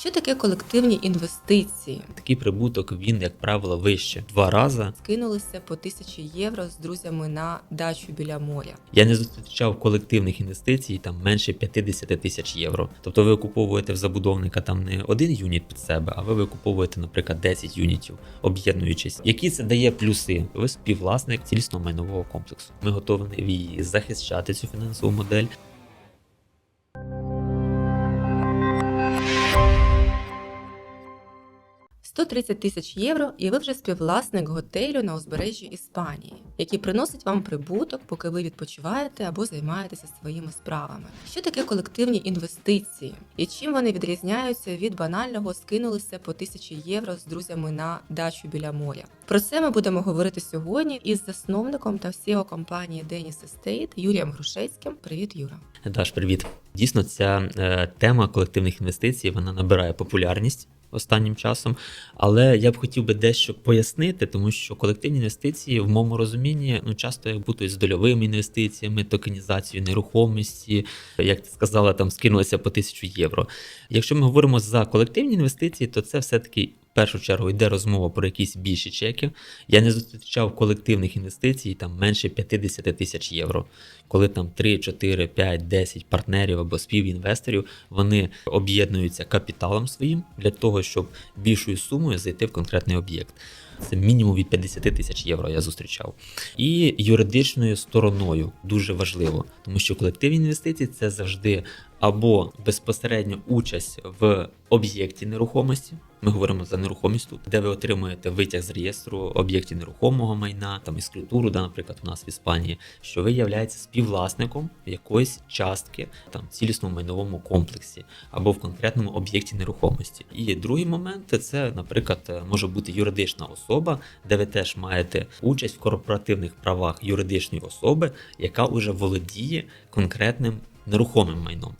Що таке колективні інвестиції? Такий прибуток він, як правило, вище два рази. Скинулися по тисячі євро з друзями на дачу біля моря. Я не зустрічав колективних інвестицій там менше 50 тисяч євро. Тобто ви окуповуєте в забудовника там не один юніт під себе, а ви викуповуєте, наприклад, 10 юнітів, об'єднуючись. Які це дає плюси? Ви співвласник цілісного майнового комплексу. Ми готові захищати цю фінансову модель. – 130 тисяч євро, і ви вже співвласник готелю на узбережжі Іспанії, який приносить вам прибуток, поки ви відпочиваєте або займаєтеся своїми справами. Що таке колективні інвестиції і чим вони відрізняються від банального скинулися по тисячі євро з друзями на дачу біля моря? Про це ми будемо говорити сьогодні із засновником та CEO компанії Denis Estate Юрієм Грушецьким. Привіт, Юра. Даш, привіт. Дійсно, ця е, тема колективних інвестицій вона набирає популярність останнім часом. Але я б хотів би дещо пояснити, тому що колективні інвестиції в моєму розумінні ну часто як будуть з дольовими інвестиціями, токенізацією нерухомості, як ти сказала, там скинулися по тисячу євро. Якщо ми говоримо за колективні інвестиції, то це все-таки. Першу чергу йде розмова про якісь більші чеки. Я не зустрічав колективних інвестицій там менше 50 тисяч євро. Коли там 3, 4, 5, 10 партнерів або співінвесторів вони об'єднуються капіталом своїм для того, щоб більшою сумою зайти в конкретний об'єкт. Це мінімум від 50 тисяч євро я зустрічав. І юридичною стороною дуже важливо, тому що колективні інвестиції це завжди або безпосередньо участь в об'єкті нерухомості. Ми говоримо за нерухомість тут, де ви отримуєте витяг з реєстру об'єктів нерухомого майна, там із культуру, да, наприклад, у нас в Іспанії, що ви являєтеся співвласником якоїсь частки там цілісному майновому комплексі або в конкретному об'єкті нерухомості. І другий момент це, наприклад, може бути юридична особа, де ви теж маєте участь в корпоративних правах юридичної особи, яка вже володіє конкретним нерухомим майном.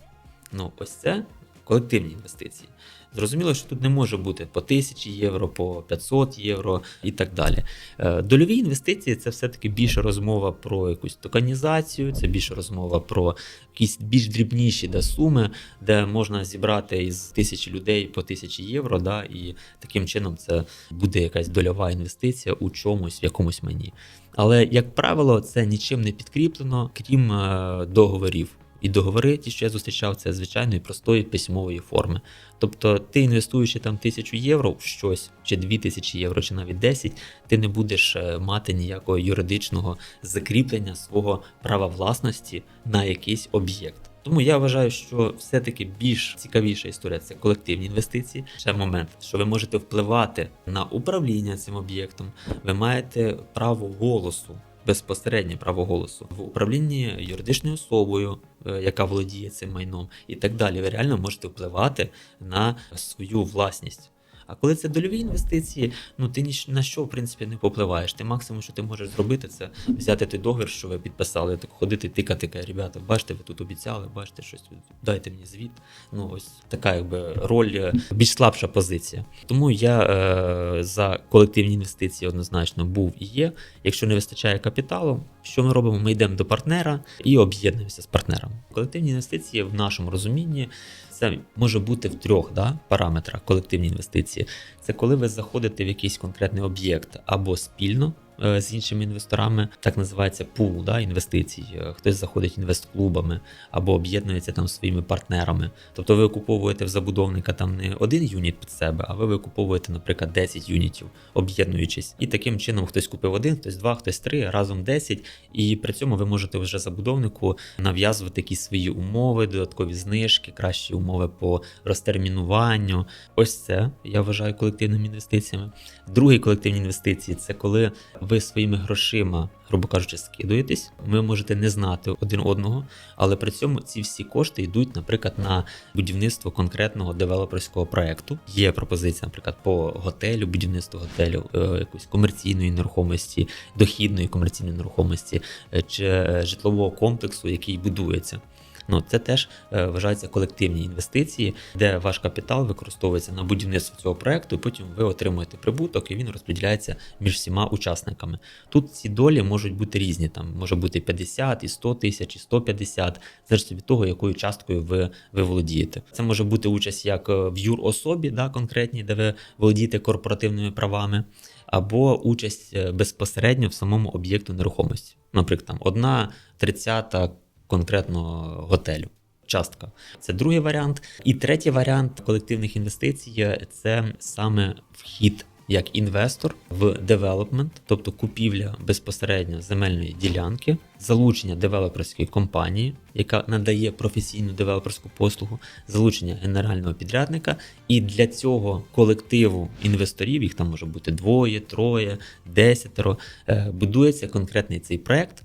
Ну, ось це колективні інвестиції. Зрозуміло, що тут не може бути по 1000 євро, по 500 євро і так далі. Е, Дольові інвестиції це все-таки більше розмова про якусь токенізацію, це більше розмова про якісь більш дрібніші да, суми, де можна зібрати із тисячі людей по 1000 євро, да, і таким чином це буде якась дольова інвестиція у чомусь, в якомусь майні. Але, як правило, це нічим не підкріплено, крім е, договорів. І договори, ті, що я зустрічав, це звичайної простої письмової форми. Тобто, ти інвестуючи там тисячу євро в щось, чи дві тисячі євро, чи навіть 10, ти не будеш е, мати ніякого юридичного закріплення свого права власності на якийсь об'єкт. Тому я вважаю, що все-таки більш цікавіша історія це колективні інвестиції. Ще момент, що ви можете впливати на управління цим об'єктом, ви маєте право голосу безпосереднє право голосу в управлінні юридичною особою, е, яка володіє цим майном, і так далі. Ви реально можете впливати на свою власність. А коли це дольові інвестиції, ну ти ні на що в принципі не попливаєш. Ти максимум, що ти можеш зробити, це взяти той договір, що ви підписали, так ходити, тикати, каже, ребята, бачите, ви тут обіцяли, бачите щось, дайте мені звіт. Ну ось така якби роль е, більш слабша позиція. Тому я е, за колективні інвестиції однозначно був і є. Якщо не вистачає капіталу, що ми робимо? Ми йдемо до партнера і об'єднуємося з партнером. Колективні інвестиції в нашому розумінні це може бути в трьох да, параметрах колективні інвестиції. Це коли ви заходите в якийсь конкретний об'єкт або спільно з іншими інвесторами, так називається пул да, інвестицій. Е, Хтось заходить інвестклубами або об'єднується там своїми партнерами. Тобто ви викуповуєте в забудовника там не один юніт під себе, а ви викуповуєте, наприклад, 10 юнітів, об'єднуючись. І таким чином хтось купив один, хтось два, хтось три, разом 10. І при цьому ви можете вже забудовнику нав'язувати якісь свої умови, додаткові знижки, кращі умови по розтермінуванню. Ось це я вважаю колективними інвестиціями. Другі колективні інвестиції це коли ви своїми грошима, грубо кажучи, скидуєтесь. Ви можете не знати один одного, але при цьому ці всі кошти йдуть, наприклад, на будівництво конкретного девелоперського проекту. Є пропозиція, наприклад, по готелю, будівництво готелю, е, якоїсь комерційної нерухомості, дохідної комерційної нерухомості е, чи е, житлового комплексу, який будується. Ну це теж е, вважаються колективні інвестиції, де ваш капітал використовується на будівництво цього проекту, потім ви отримуєте прибуток, і він розподіляється між всіма учасниками. Тут ці долі можуть бути різні. Там може бути 50, і 100 тисяч, і 150, залежно від того, якою часткою ви, ви володієте. Це може бути участь як е, в юрособі, да, конкретній, де ви володієте корпоративними правами, або участь е, безпосередньо в самому об'єкту нерухомості. Наприклад, там одна тридцята конкретно готелю. Частка це другий варіант. І третій варіант колективних інвестицій це саме вхід як інвестор в девелопмент, тобто купівля безпосередньо земельної ділянки, залучення девелоперської компанії, яка надає професійну девелоперську послугу, залучення генерального підрядника. І для цього колективу інвесторів, їх там може бути двоє, троє, десятеро, е, будується конкретний цей проект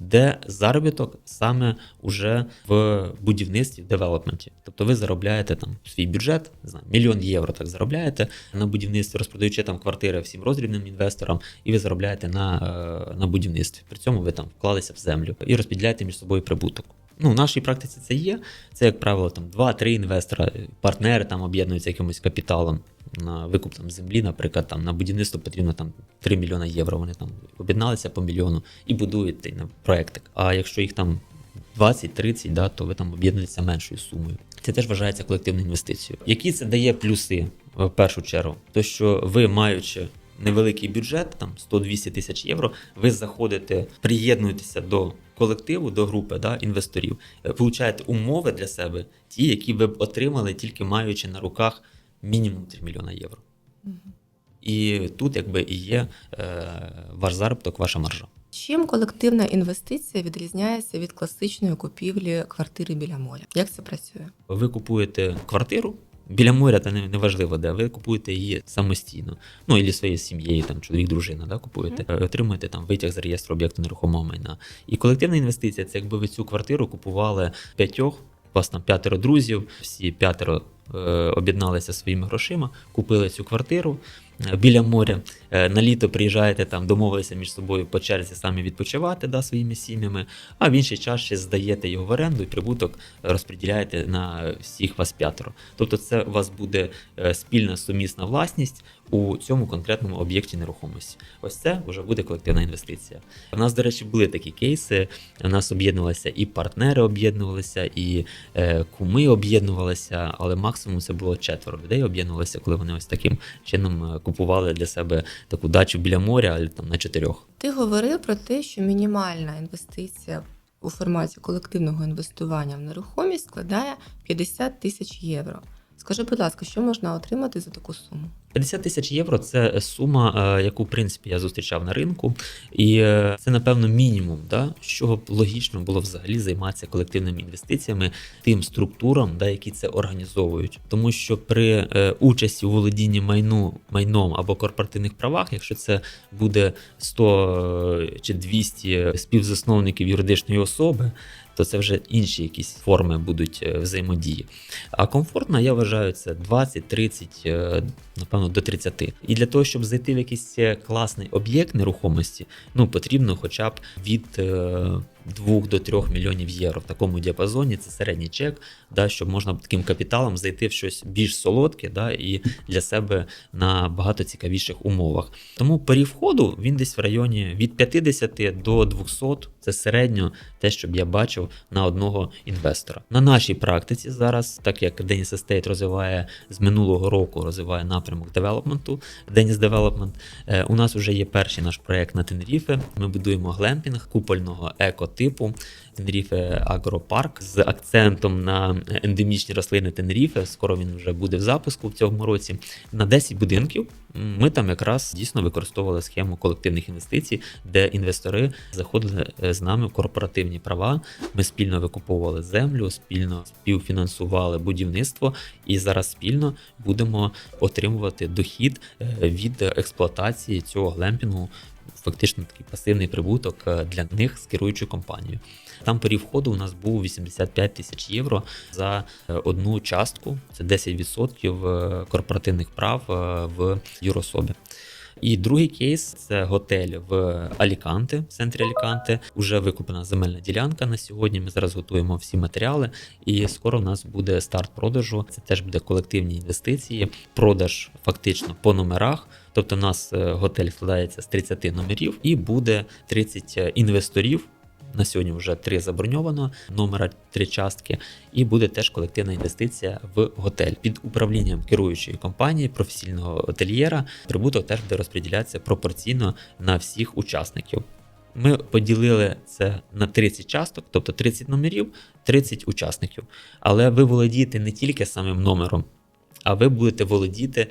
де заробіток саме уже в будівництві, в девелопменті. Тобто ви заробляєте там свій бюджет, не знаю, мільйон євро так заробляєте на будівництві, розпродаючи там квартири всім роздрібним інвесторам, і ви заробляєте на, е, на будівництві. При цьому ви там вклалися в землю і розподіляєте між собою прибуток. Ну, в нашій практиці це є. Це, як правило, там 2-3 інвестора, партнери там об'єднуються якимось капіталом на викуп там, землі, наприклад, там на будівництво потрібно там 3 мільйони євро. Вони там об'єдналися по мільйону і будують на проектик. А якщо їх там 20-30, да, то ви там об'єднуєтеся меншою сумою. Це теж вважається колективною інвестицією. Які це дає плюси в першу чергу? То що ви, маючи невеликий бюджет, там 100-200 тисяч євро, ви заходите, приєднуєтеся до колективу, до групи да, інвесторів, е, получаєте умови для себе, ті, які ви б отримали, тільки маючи на руках мінімум 3 мільйона євро. І тут якби і є е, ваш заробіток, ваша маржа. Чим колективна інвестиція відрізняється від класичної купівлі квартири біля моря? Як це працює? Ви купуєте квартиру. Біля моря, та не, не важливо, де ви купуєте її самостійно, ну і своєю сім'єю, там чоловік, дружина, да, купуєте, mm отримуєте там витяг з реєстру об'єкту нерухомого майна. І колективна інвестиція це якби ви цю квартиру купували п'ятьох, у вас там п'ятеро друзів, всі п'ятеро е, об'єдналися своїми грошима, купили цю квартиру е, біля моря. Е, на літо приїжджаєте там, домовилися між собою по черзі самі відпочивати да, своїми сім'ями, а в інший час ще здаєте його в оренду і прибуток розподіляєте на всіх вас п'ятеро. Тобто, це у вас буде е, спільна сумісна власність у цьому конкретному об'єкті нерухомості. Ось це вже буде колективна інвестиція. У нас, до речі, були такі кейси. У нас об'єднувалися і партнери об'єднувалися, і е, куми об'єднувалися, але максимум це було четверо людей об'єднувалися, коли вони ось таким чином е, купували для себе таку дачу біля моря, але там на чотирьох. Ти говорив про те, що мінімальна інвестиція у форматі колективного інвестування в нерухомість складає 50 тисяч євро. Скажи, будь ласка, що можна отримати за таку суму? 50 тисяч євро це сума, е, яку в принципі я зустрічав на ринку, і е, це напевно мінімум, да, чого б логічно було взагалі займатися колективними інвестиціями тим структурам, да, які це організовують. Тому що при е, участі у володінні майну майном або корпоративних правах, якщо це буде 100 чи 200 співзасновників юридичної особи. То це вже інші якісь форми будуть взаємодії. А комфортно, я вважаю, це 20-30, напевно, до 30. І для того, щоб зайти в якийсь класний об'єкт нерухомості, ну потрібно хоча б від 2 до 3 мільйонів євро в такому діапазоні. Це середній чек, да, щоб можна таким капіталом зайти в щось більш солодке, да, і для себе на багато цікавіших умовах. Тому порів входу він десь в районі від 50 до 200, це середньо те, що я бачив на одного інвестора. На нашій практиці зараз, так як Деніс Естейт розвиває з минулого року, розвиває напрямок девелопменту, Деніс Девелопмент, у нас вже є перший наш проект на Тенеріфе. Ми будуємо глемпінг купольного екотипу. Тенеріфе Агропарк з акцентом на ендемічні рослини Тенеріфе. Скоро він вже буде в запуску в цьому році. На 10 будинків ми там якраз дійсно використовували схему колективних інвестицій, де інвестори заходили з нами в корпоративні права. Ми спільно викуповували землю, спільно співфінансували будівництво, і зараз спільно будемо отримувати дохід від експлуатації цього глемпінгу. Фактично такий пасивний прибуток для них з керуючою компанією. Там порів входу у нас був 85 тисяч євро за одну частку, це 10% корпоративних прав в юрособі. І другий кейс це готель в Аліканте, в центрі Аліканте. Уже викуплена земельна ділянка на сьогодні. Ми зараз готуємо всі матеріали, і скоро в нас буде старт продажу. Це теж буде колективні інвестиції, продаж фактично по номерах. Тобто, у нас е, готель складається з 30 номерів, і буде 30 інвесторів. На сьогодні вже три заброньовано, номера три частки, і буде теж колективна інвестиція в готель під управлінням керуючої компанії, професійного готельєра. Прибуток теж буде розподілятися пропорційно на всіх учасників. Ми поділили це на 30 часток, тобто 30 номерів, 30 учасників. Але ви володієте не тільки самим номером, а ви будете володіти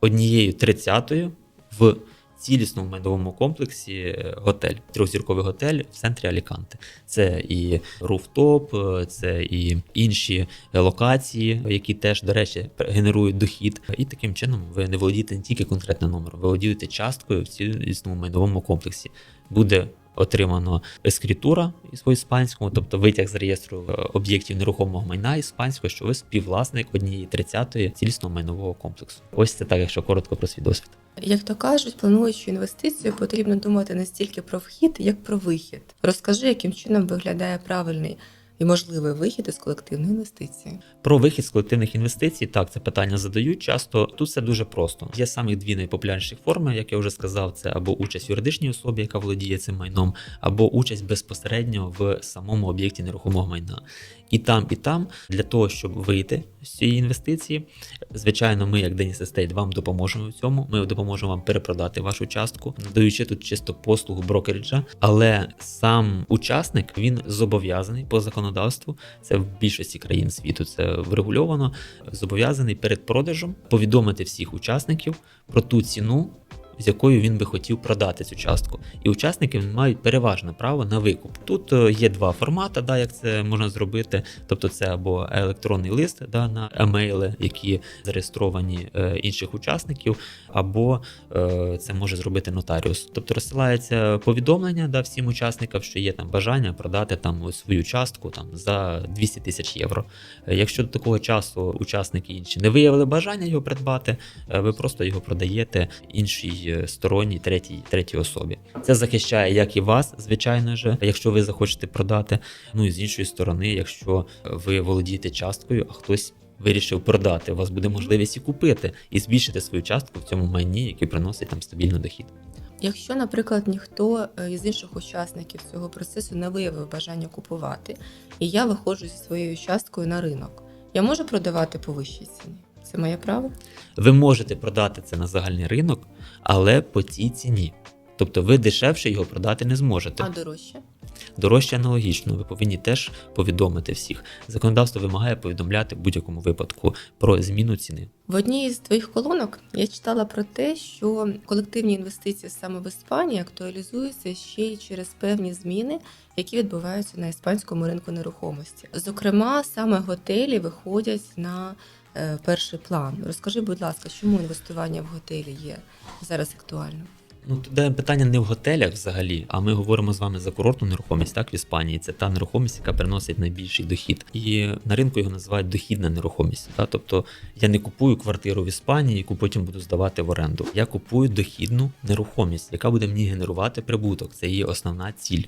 однією тридцятою в цілісному майновому комплексі е, готель, трьохзірковий готель в центрі Аліканте. Це і руфтоп, е, це і інші локації, які теж, до речі, генерують дохід. І таким чином ви не володієте не тільки конкретним номером, ви володієте часткою в цілісному майновому комплексі. Буде отримано ескрітура по іспанському, тобто витяг з реєстру е, об'єктів нерухомого майна іспанського, що ви співвласник однієї тридцятої цілісного майнового комплексу. Ось це так, якщо коротко про свій досвід. Як то кажуть, плануючи інвестицію, потрібно думати не стільки про вхід, як про вихід. Розкажи, яким чином виглядає правильний і можливий вихід із колективної інвестиції. Про вихід з колективних інвестицій, так, це питання задають часто. Тут все дуже просто. Є самих дві найпопулярніші форми, як я вже сказав, це або участь в юридичній особі, яка володіє цим майном, або участь безпосередньо в самому об'єкті нерухомого майна. І там, і там, для того, щоб вийти з цієї інвестиції, звичайно, ми, як Деніс Естейт, вам допоможемо в цьому. Ми допоможемо вам перепродати вашу частку, надаючи тут чисто послугу брокериджа. Але сам учасник він зобов'язаний по законодавству. Це в більшості країн світу це врегульовано. Зобов'язаний перед продажем повідомити всіх учасників про ту ціну. З якою він би хотів продати цю частку, і учасники мають переважне право на викуп. Тут е, є два формати, да, як це можна зробити. Тобто, це або електронний лист да, на емейли, які зареєстровані е, інших учасників, або е, це може зробити нотаріус. Тобто розсилається повідомлення да, всім учасникам, що є там бажання продати там свою частку там за 200 тисяч євро. Е, Якщо до такого часу учасники інші не виявили бажання його придбати, е, ви просто його продаєте іншій е, сторонній третій, третій особі. Це захищає як і вас, звичайно ж, якщо ви захочете продати. Ну і з іншої сторони, якщо ви володієте часткою, а хтось. Вирішив продати, у вас буде можливість і купити, і збільшити свою частку в цьому майні, який приносить там стабільний дохід. Якщо, наприклад, ніхто е, із інших учасників цього процесу не виявив бажання купувати, і я виходжу зі своєю часткою на ринок, я можу продавати по вищій ціні. Це моє право? Ви можете продати це на загальний ринок, але по цій ціні. Тобто ви дешевше його продати не зможете. А дорожче? Дорожче аналогічно, ви повинні теж повідомити всіх. Законодавство вимагає повідомляти в будь-якому випадку про зміну ціни. В одній з твоїх колонок я читала про те, що колективні інвестиції саме в Іспанії актуалізуються ще й через певні зміни, які відбуваються на іспанському ринку нерухомості. Зокрема, саме готелі виходять на е, перший план. Розкажи, будь ласка, чому інвестування в готелі є зараз актуальним? Ну, туди питання не в готелях взагалі, а ми говоримо з вами за курортну нерухомість, так в Іспанії. Це та нерухомість, яка приносить найбільший дохід. І на ринку його називають дохідна нерухомість. Так? Тобто я не купую квартиру в Іспанії, яку потім буду здавати в оренду. Я купую дохідну нерухомість, яка буде мені генерувати прибуток. Це її основна ціль.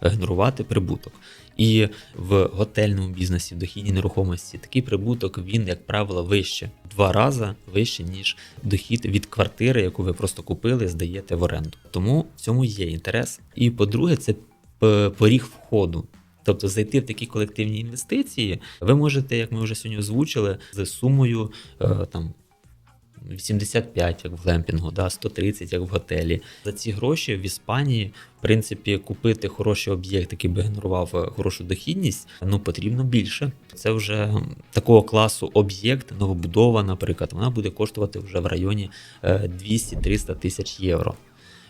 Генерувати прибуток. І в готельному бізнесі, в дохідній нерухомості, такий прибуток він, як правило, вище два рази вище, ніж дохід від квартири, яку ви просто купили, здаєте в оренду. Тому в цьому є інтерес. І по-друге, це поріг входу. Тобто зайти в такі колективні інвестиції, ви можете, як ми вже сьогодні озвучили, з сумою е, там 85, як в лемпінгу, да, 130, як в готелі. За ці гроші в Іспанії, в принципі, купити хороший об'єкт, який би генерував е, хорошу дохідність, ну потрібно більше. Це вже такого класу об'єкт, новобудова, наприклад, вона буде коштувати вже в районі е, 200-300 тисяч євро.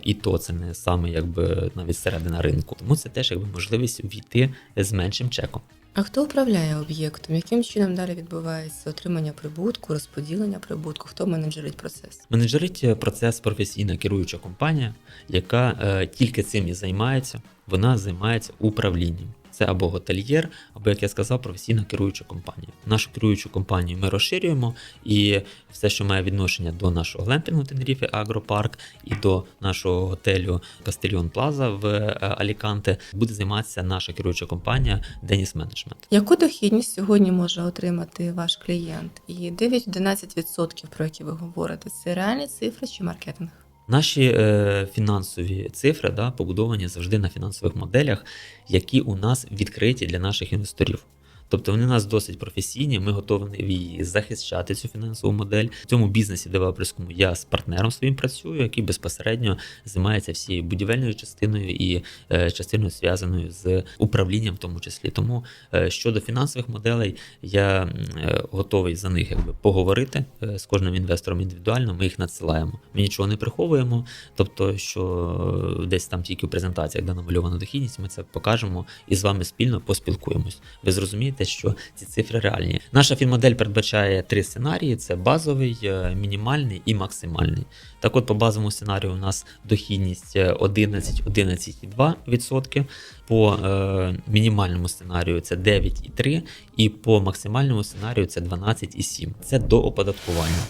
І то це не саме якби навіть середина ринку. Тому це теж якби можливість війти з меншим чеком. А хто управляє об'єктом? Яким чином далі відбувається отримання прибутку, розподілення прибутку? Хто менеджерить процес? Менеджерить е, процес професійна керуюча компанія, яка е, тільки цим і займається. Вона займається управлінням. Це або готельєр, або, як я сказав, професійна керуюча компанія. Нашу керуючу компанію ми розширюємо, і все, що має відношення до нашого глемпінгу Тенеріфе Агропарк і до нашого готелю Кастельйон Плаза в е, Аліканте, буде займатися наша керуюча компанія Деніс Менеджмент. Яку дохідність сьогодні може отримати ваш клієнт? І 9-11%, про які ви говорите, це реальні цифри чи маркетинг? Наші е, фінансові цифри да, побудовані завжди на фінансових моделях, які у нас відкриті для наших інвесторів. Тобто вони нас досить професійні, ми готові її захищати цю фінансову модель. В цьому бізнесі девелоперському я з партнером своїм працюю, який безпосередньо займається всією будівельною частиною і е, частиною зв'язаною з управлінням, в тому числі. Тому е, щодо фінансових моделей, я е, готовий за них якби поговорити з кожним інвестором індивідуально. Ми їх надсилаємо. Ми нічого не приховуємо. Тобто, що десь там тільки в презентаціях, де намальована дохідність, ми це покажемо і з вами спільно поспілкуємось. Ви зрозумієте, що ці цифри реальні. Наша фінмодель передбачає три сценарії: це базовий, е, мінімальний і максимальний. Так от по базовому сценарію у нас дохідність е, 11-11,2%, по е, мінімальному сценарію це 9,3%, і по максимальному сценарію це 12,7%. Це до оподаткування.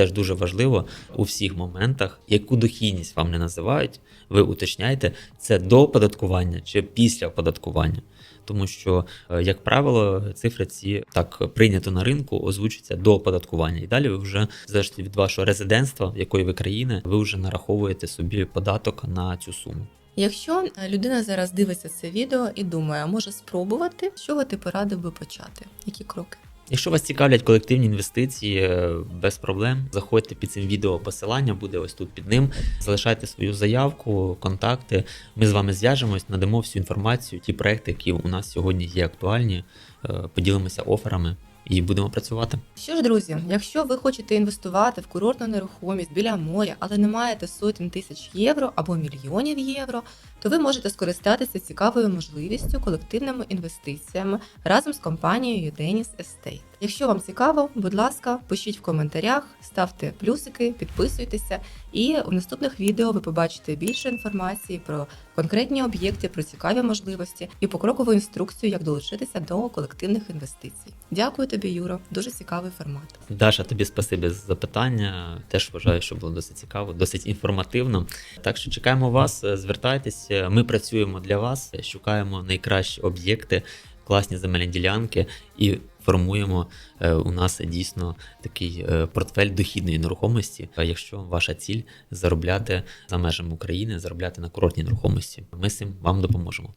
Теж дуже важливо у всіх моментах, яку дохідність вам не називають, ви уточняєте, це до оподаткування чи після оподаткування. Тому що, е, як правило, цифри ці так прийнято на ринку, озвучуються до оподаткування. І далі ви вже залежить від вашого резидентства, якої ви країни, ви вже нараховуєте собі податок на цю суму. Якщо е, людина зараз дивиться це відео і думає, може спробувати, з чого ти порадив би почати? Які кроки? Якщо вас цікавлять колективні інвестиції, е, без проблем заходьте під цим відео. Посилання буде ось тут під ним. Залишайте свою заявку, контакти. Ми з вами зв'яжемось, надамо всю інформацію, ті проекти, які у нас сьогодні є актуальні. е, Поділимося оферами і будемо працювати. Що ж, друзі, якщо ви хочете інвестувати в курортну нерухомість біля моря, але не маєте сотень тисяч євро або мільйонів євро, то ви можете скористатися цікавою можливістю колективними інвестиціями разом з компанією Denis Estate. Якщо вам цікаво, будь ласка, пишіть в коментарях, ставте плюсики, підписуйтеся, і у наступних відео ви побачите більше інформації про конкретні об'єкти, про цікаві можливості і покрокову інструкцію, як долучитися до колективних інвестицій. Дякую тобі, Юро. Дуже цікавий формат. Даша, тобі спасибі за запитання. Теж вважаю, що було досить цікаво, досить інформативно. Так що чекаємо вас, звертайтесь. Ми працюємо для вас, шукаємо найкращі об'єкти, класні земельні ділянки і формуємо е, у нас дійсно такий е, портфель дохідної нерухомості. А Якщо ваша ціль заробляти за межами України, заробляти на курортній нерухомості, ми з цим вам допоможемо.